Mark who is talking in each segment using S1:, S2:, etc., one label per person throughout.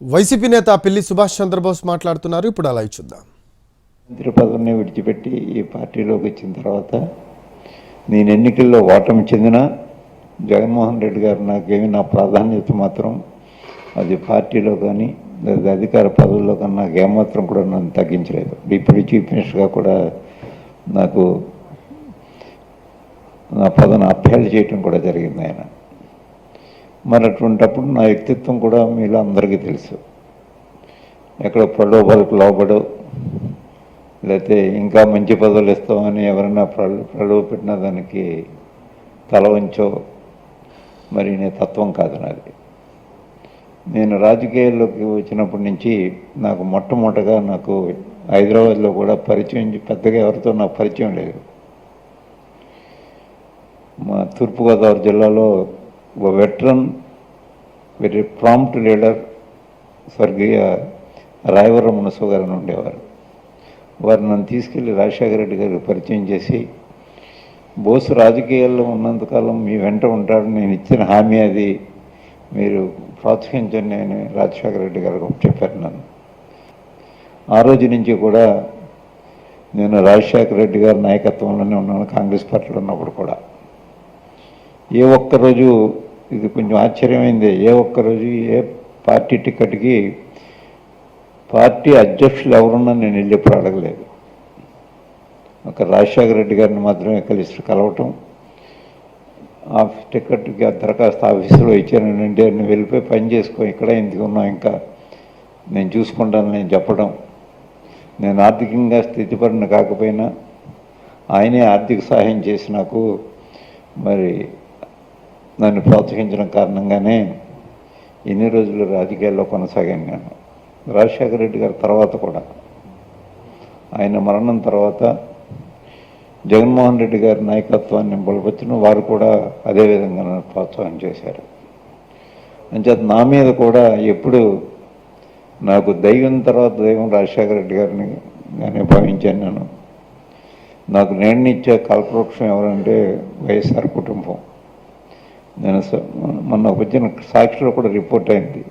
S1: YCP నేత పిల్లి సుభాష్ చంద్రబోస్ మాట్లాడుతున్నారు. ఇప్పుడు అలా చూద్దాం.
S2: మంత్రి పదవిని విడిచిపెట్టి ఈ పార్టీలోకి వచ్చిన తర్వాత నేను ఎన్నికల్లో ఓటమి చెందిన జగన్మోహన్ రెడ్డి గారు నాకేమి నా ప్రాధాన్యత మాత్రం అది పార్టీలో కానీ లేదా అధికార పదవుల్లో కానీ నాకు ఏమాత్రం కూడా నన్ను తగ్గించలేదు. డిప్యూటీ చీఫ్ మినిస్టర్గా కూడా నాకు నా పదవిని అభ్యర్థి చేయటం కూడా జరిగింది ఆయన. మరి అటువంటప్పుడు నా వ్యక్తిత్వం కూడా మీలో అందరికీ తెలుసు. ఎక్కడ ప్రలోభాలకు లోబడో లేకపోతే ఇంకా మంచి పదవులు ఇస్తామని ఎవరైనా ప్రలో ప్రలోభ పెట్టిన దానికి తల వంచో మరి నీ తత్వం కాదు నాది. నేను రాజకీయాల్లోకి వచ్చినప్పటి నుంచి నాకు మొట్టమొదటగా నాకు హైదరాబాద్లో కూడా పరిచయం పెద్దగా ఎవరితో నాకు పరిచయం లేదు. మా తూర్పుగోదావరి జిల్లాలో ఒక వెట్రన్ వెరీ ప్రాంప్ట్ లీడర్ స్వర్గీయ రాయవరం మునసు గారు ఉండేవారు. వారు నన్ను తీసుకెళ్ళి రాజశేఖర రెడ్డి గారికి పరిచయం చేసి బోసు రాజకీయాల్లో ఉన్నంతకాలం మీ వెంట ఉంటాడు నేను ఇచ్చిన హామీ అది మీరు ప్రోత్సహించండి అని రాజశేఖర రెడ్డి గారికి చెప్పారు నన్ను. ఆ రోజు నుంచి కూడా నేను రాజశేఖర రెడ్డి గారి నాయకత్వంలోనే ఉన్నాను కాంగ్రెస్ పార్టీలో ఉన్నప్పుడు కూడా. ఏ ఒక్క రోజు ఇది కొంచెం ఆశ్చర్యమైంది. ఏ ఒక్కరోజు ఏ పార్టీ టికెట్కి పార్టీ అధ్యక్షులు ఎవరున్నా నేను వెళ్ళి ఎప్పుడు అడగలేదు. ఒక రాజశేఖర రెడ్డి గారిని మాత్రమే కలిసి కలవటం ఆ టికెట్కి దరఖాస్తు ఆఫీసులో ఇచ్చానంటే నేను వెళ్ళిపోయి పని చేసుకో ఇక్కడ ఎందుకు ఉన్నా ఇంకా నేను చూసుకుంటాను నేను చెప్పడం. నేను ఆర్థికంగా స్థితిపడిన కాకపోయినా ఆయనే ఆర్థిక సహాయం చేసి నాకు మరి నన్ను ప్రోత్సహించడం కారణంగానే ఎన్ని రోజులు రాజకీయాల్లో కొనసాగాను నేను. రాజశేఖర రెడ్డి గారి తర్వాత కూడా. ఆయన మరణం తర్వాత జగన్మోహన్ రెడ్డి గారి నాయకత్వాన్ని బలపరిచిన వారు కూడా అదేవిధంగా నన్ను ప్రోత్సాహం చేశారు. అంచేత నా మీద కూడా ఎప్పుడు నాకు దైవం తర్వాత దైవం రాజశేఖర రెడ్డి గారిని నేను భావించాను నేను. నాకు నేడినిచ్చే కల్పవృక్షం ఎవరంటే వైఎస్ఆర్ కుటుంబం. నేను మొన్న వచ్చిన సాక్షిలో కూడా రిపోర్ట్ అయింది.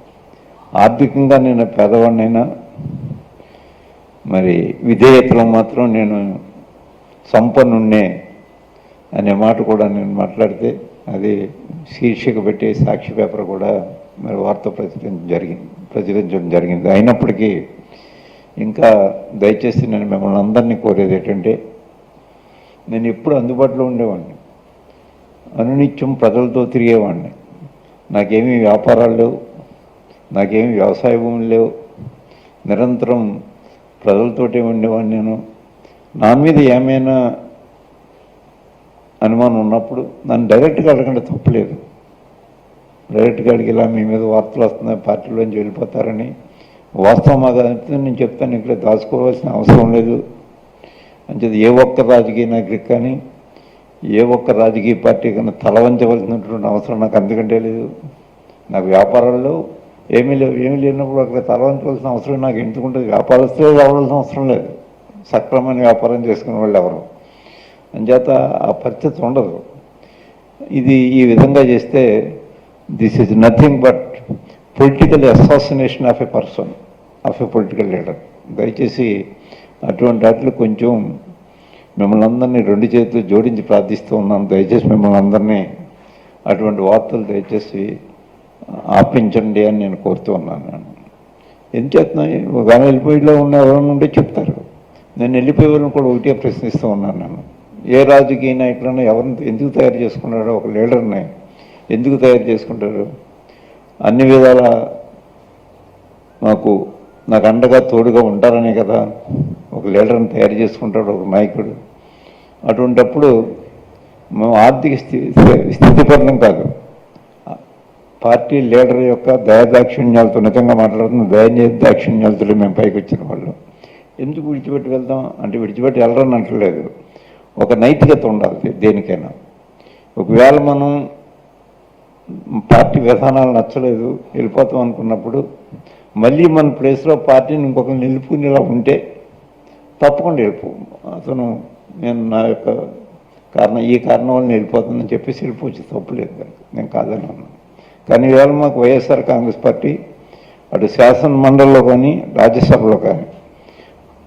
S2: ఆర్థికంగా నేను పేదవాడినైనా మరి విధేయతలో మాత్రం నేను సంపన్నుండే అనే మాట కూడా నేను మాట్లాడితే అది శీర్షిక పెట్టి సాక్షి పేపర్ కూడా మరి వార్త ప్రచురించడం జరిగింది ప్రచురించడం జరిగింది. అయినప్పటికీ ఇంకా దయచేసి నేను మిమ్మల్ని అందరినీ కోరేది ఏంటంటే నేను ఎప్పుడు అందుబాటులో ఉండేవాడిని. అనునిత్యం ప్రజలతో తిరిగేవాడిని. నాకేమీ వ్యాపారాలు లేవు నాకేమి వ్యవసాయ భూములు లేవు. నిరంతరం ప్రజలతోటే ఉండేవాడిని నేను. నా మీద ఏమైనా అనుమానం ఉన్నప్పుడు నన్ను డైరెక్ట్గా అడగండి తప్పలేదు. డైరెక్ట్గా అడిగి ఇలా మీ మీద వార్తలు వస్తున్నాయి పార్టీలోంచి వెళ్ళిపోతారని. వాస్తవం మాకు నేను చెప్తాను ఇక్కడ దాచుకోవాల్సిన అవసరం లేదు. అని ఏ ఒక్క రాజకీయ నాయకుడికి కానీ ఏ ఒక్క రాజకీయ పార్టీ కన్నా తల వంచవలసినటువంటి అవసరం నాకు అందుకంటే లేదు. నాకు వ్యాపారాల్లో ఏమీ లేవు. ఏమీ లేనప్పుడు అక్కడ తలవంచవలసిన అవసరం నాకు ఎందుకుంటుంది వ్యాపారస్తులే రావాల్సిన అవసరం లేదు. సక్రమమైన వ్యాపారం చేసుకునే వాళ్ళు ఎవరు? అంచేత ఆ పరిస్థితి ఉండదు. ఇది ఈ విధంగా చేస్తే this is nothing but political assassination of a person of a political leader. దయచేసి అటువంటి వాటిలో కొంచెం మిమ్మల్ని అందరినీ రెండు చేతులు జోడించి ప్రార్థిస్తూ ఉన్నాను. దయచేసి మిమ్మల్ని అందరినీ అటువంటి వార్తలు దయచేసి ఆపించండి అని నేను కోరుతూ ఉన్నాను నేను. ఏం చేస్తున్నాయి ఒకవేళ వెళ్ళిపోయిలో ఉన్న ఎవరైనా ఉంటే చెప్తారు. నేను వెళ్ళిపోయే వాళ్ళని కూడా ఒకటే ప్రశ్నిస్తూ ఉన్నాను నేను. ఏ రాజకీయ నాయకులను ఎవరిని ఎందుకు తయారు చేసుకున్నారో ఒక లీడర్ని ఎందుకు తయారు చేసుకుంటారు? అన్ని విధాల మాకు నాకు అండగా తోడుగా ఉంటారనే కదా. ఒక లీడర్ని తయారు చేసుకుంటాడు ఒక నాయకుడు. అటువంటప్పుడు మేము ఆర్థిక స్థితి స్థితిపడడం కాదు. పార్టీ లీడర్ యొక్క దయాదాక్షిణ్యాలతో నిజంగా మాట్లాడుతున్న దయ దాక్షిణ్యాలతో మేము పైకి వచ్చిన వాళ్ళు. ఎందుకు విడిచిపెట్టి వెళ్దాం అంటే విడిచిపెట్టి వెళ్ళరని అంటలేదు. ఒక నైతికత ఉండాలి దేనికైనా. ఒకవేళ మనం పార్టీ విధానాలు నచ్చలేదు వెళ్ళిపోతాం అనుకున్నప్పుడు మళ్ళీ మన ప్లేస్లో పార్టీని ఇంకొకరు నిలుపుకునేలా ఉంటే తప్పకుండా వెళ్ళిపో. అతను నేను నా యొక్క కారణం ఈ కారణం వల్ల వెళ్ళిపోతుందని చెప్పేసి వెళ్ళిపోవచ్చు తప్పులేదు కనుక నేను కాదని అన్నాను కానీ ఇవాళ మాకు వైఎస్ఆర్ కాంగ్రెస్ పార్టీ అటు శాసన మండలిలో కానీ రాజ్యసభలో కానీ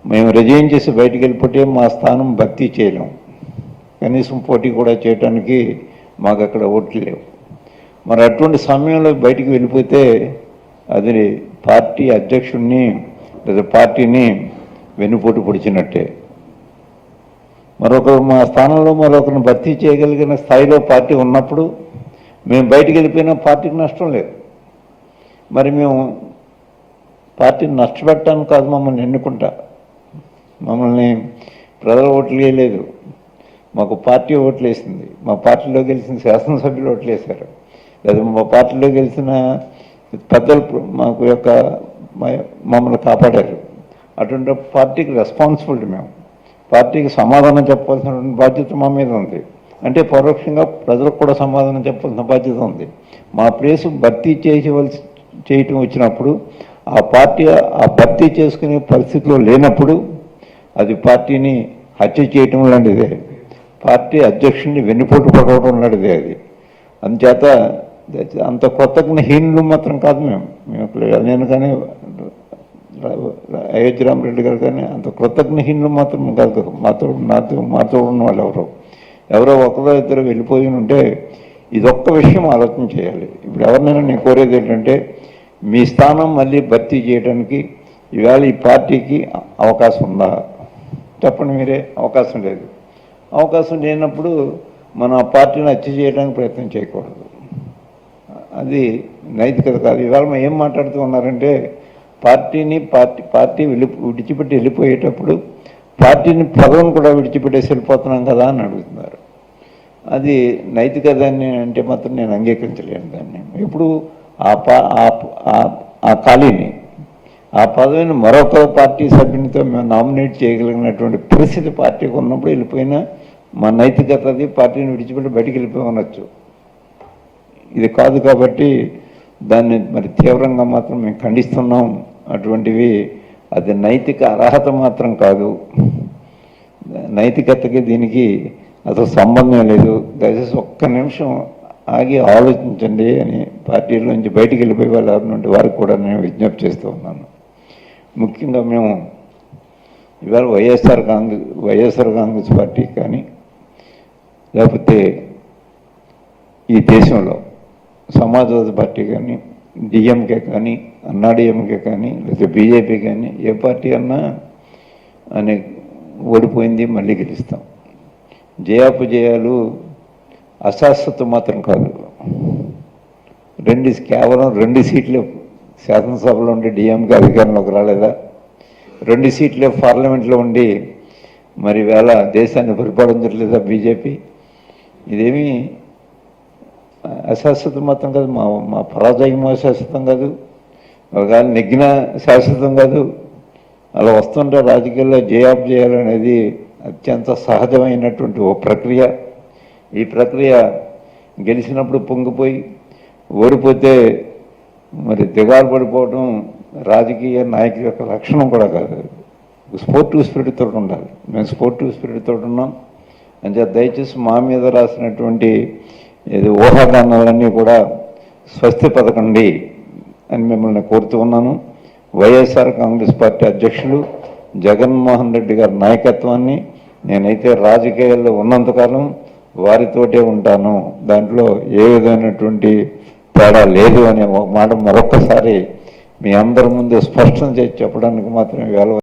S2: మేము రిజైన్ చేసి బయటికి వెళ్ళిపోతే మా స్థానం భర్తీ చేయలేము కనీసం పోటీ కూడా చేయడానికి మాకు అక్కడ ఓట్లు లేవు. మరి అటువంటి సమయంలో బయటికి వెళ్ళిపోతే అది పార్టీ అధ్యక్షుడిని లేదా పార్టీని వెన్నుపోటు పొడిచినట్టే. మరొకరు మా స్థానంలో మరొకరిని భర్తీ చేయగలిగిన స్థాయిలో పార్టీ ఉన్నప్పుడు మేము బయటికి వెళ్ళిపోయినా పార్టీకి నష్టం లేదు. మరి మేము పార్టీని నష్టపెట్టాను కాదు మమ్మల్ని ఎన్నుకుంటా. మమ్మల్ని ప్రజల ఓట్లు వేయలేదు. మాకు పార్టీ ఓట్లు వేసింది. మా పార్టీలో గెలిచిన శాసనసభ్యులు ఓట్లు వేశారు. లేదా మా పార్టీలో గెలిచిన పెద్దలు మాకు యొక్క మమ్మల్ని కాపాడారు. అటువంటి పార్టీకి రెస్పాన్సిబిలిటీ మేము. పార్టీకి సమాధానం చెప్పాల్సిన బాధ్యత మా మీద ఉంది. అంటే పరోక్షంగా ప్రజలకు కూడా సమాధానం చెప్పాల్సిన బాధ్యత ఉంది. మా ప్లేస్ భర్తీ చేయవలసి చేయటం వచ్చినప్పుడు ఆ పార్టీ ఆ భర్తీ చేసుకునే పరిస్థితిలో లేనప్పుడు అది పార్టీని హత్య చేయటం లాంటిదే. పార్టీ అధ్యక్షుడిని వెన్నుపోటు పడవడం లాంటిదే అది. అందుచేత అంత కొత్త హీనులు మాత్రం కాదు మేము. మేము నేను కానీ అయోధ్య రామరెడ్డి గారు కానీ అంత కృతజ్ఞహీనులు మాత్రం కాదు. మాతో నాతో మాతో ఉన్న వాళ్ళు ఎవరో. ఎవరో ఒకరో ఇద్దరు వెళ్ళిపోయి ఉంటే ఇదొక్క విషయం ఆలోచన చేయాలి. ఇప్పుడు ఎవరినైనా నేను కోరేది ఏంటంటే మీ స్థానం మళ్ళీ భర్తీ చేయడానికి ఈవేళ ఈ పార్టీకి అవకాశం ఉందా? చెప్పండి మీరే. అవకాశం లేదు. అవకాశం లేనప్పుడు మన ఆ పార్టీని హత్య చేయడానికి ప్రయత్నం చేయకూడదు. అది నైతికత కాదు. ఇవాళ ఏం మాట్లాడుతూ ఉన్నారంటే పార్టీని పార్టీ పార్టీ వెళ్ళి విడిచిపెట్టి వెళ్ళిపోయేటప్పుడు పార్టీని పదవిని కూడా విడిచిపెట్టేసి వెళ్ళిపోతున్నాం కదా అని అడుగుతున్నారు. అది నైతికత దాన్ని అంటే మాత్రం నేను అంగీకరించలేను దాన్ని. ఇప్పుడు ఆ పా ఆ- ఆ- ఖాళీని ఆ పదవిని మరొక పార్టీ సభ్యునితో మేము నామినేట్ చేయగలిగినటువంటి పరిస్థితి పార్టీకి ఉన్నప్పుడు వెళ్ళిపోయినా మా నైతికత అది పార్టీని విడిచిపెట్టి బయటికి వెళ్ళిపోయి ఇది కాదు కాబట్టి దాన్ని మరి తీవ్రంగా మాత్రం మేము ఖండిస్తున్నాం. అటువంటివి అది నైతిక అర్హత మాత్రం కాదు. నైతికతకి దీనికి అసలు సంబంధం లేదు. దయచేసి ఒక్క నిమిషం ఆగి ఆలోచించండి అని పార్టీల నుంచి బయటికి వెళ్ళిపోయి వాళ్ళు నుండి వారికి కూడా నేను విజ్ఞప్తి చేస్తూ ఉన్నాను. ముఖ్యంగా మేము ఇవాళ YSR Congress YSR Congress party కానీ లేకపోతే ఈ దేశంలో సమాజ్వాదీ పార్టీ కానీ డిఎంకే కానీ అన్నాడీఎంకే కానీ లేదా బీజేపీ కానీ ఏ పార్టీ అన్నా అని ఓడిపోయింది మళ్ళీ గెలుస్తాం. జయాపజయాలు అశాశ్వతం మాత్రం కాదు. రెండు కేవలం రెండు సీట్లు శాసనసభలో ఉండి డిఎంకే అధికారంలోకి రాలేదా? రెండు సీట్లే పార్లమెంట్లో ఉండి మరి వేళ దేశాన్ని పరిపాలించట్లేదా బీజేపీ? ఇదేమీ అశాశ్వతం మాత్రం కాదు మా మా పరాజయం అశాశ్వతం కాదు ఒకవేళ నెగ్గిన శాశ్వతం కాదు. అలా వస్తుంటే రాజకీయాల్లో జయాబ్ చేయాలనేది అత్యంత సహజమైనటువంటి ఓ ప్రక్రియ. ఈ ప్రక్రియ గెలిచినప్పుడు పొంగిపోయి ఓడిపోతే మరి దిగారు పడిపోవడం రాజకీయ నాయకుల యొక్క లక్షణం కూడా కాదు. స్పోర్టివ్ స్పిరిట్తో తోటి ఉండాలి. మేము స్పోర్టివ్ స్పిరిట్తో తోటి ఉన్నాం. అంటే దయచేసి మా మీద రాసినటువంటి ఇది ఊహాగానాలన్నీ కూడా స్వస్తి పథకండి అని మిమ్మల్ని కోరుతూ ఉన్నాను. వైఎస్ఆర్ కాంగ్రెస్ పార్టీ అధ్యక్షులు జగన్మోహన్ రెడ్డి గారి నాయకత్వాన్ని నేనైతే రాజకీయాల్లో ఉన్నంతకాలం వారితోటే ఉంటాను. దాంట్లో ఏ విధమైనటువంటి తేడా లేదు అనే మాట మరొక్కసారి మీ అందరి ముందు స్పష్టం చేసి చెప్పడానికి మాత్రం వేల